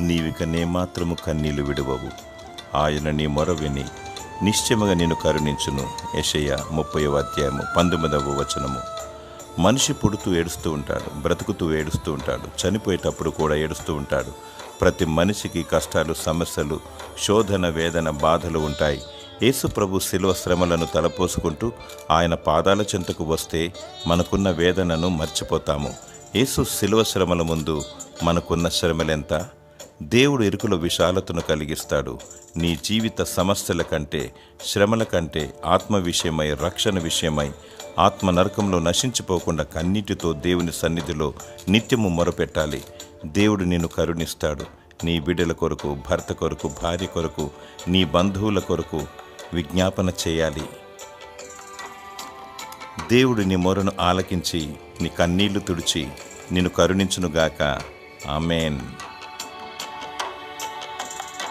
నీవిక నేమాత్రము కన్నీళ్ళు విడవవు. ఆయన నీ మొరవిని నిశ్చయముగా నేను కరుణించును. యెషయా ముప్పై అధ్యాయము పంతొమ్మిదవ వచనము. మనిషి పుడుతూ ఏడుస్తూ ఉంటాడు బ్రతుకుతూ ఏడుస్తూ ఉంటాడు చనిపోయేటప్పుడు కూడా ఏడుస్తూ ఉంటాడు. ప్రతి మనిషికి కష్టాలు సమస్యలు శోధన వేదన బాధలు ఉంటాయి. యేసు ప్రభు శిలువ శ్రమలను తలపోసుకుంటూ ఆయన పాదాల చెంతకు వస్తే మనకున్న వేదనను మర్చిపోతాము. యేసు శిలువ శ్రమల ముందు మనకున్న శ్రమలెంత? దేవుడు ఇరుకుల విశాలతను కలిగిస్తాడు. నీ జీవిత సమస్యల కంటే శ్రమల కంటే ఆత్మ విషయమై రక్షణ విషయమై ఆత్మ నరకంలో నశించిపోకుండా కన్నీటితో దేవుని సన్నిధిలో నిత్యము మొరపెట్టాలి. దేవుడు నిన్ను కరుణిస్తాడు. నీ బిడ్డల కొరకు భర్త కొరకు భార్య కొరకు నీ బంధువుల కొరకు విజ్ఞాపన చేయాలి. దేవుడు నీ మొరను ఆలకించి నీ కన్నీళ్ళు తుడిచి నిన్ను కరుణించునుగాక. ఆమెన్.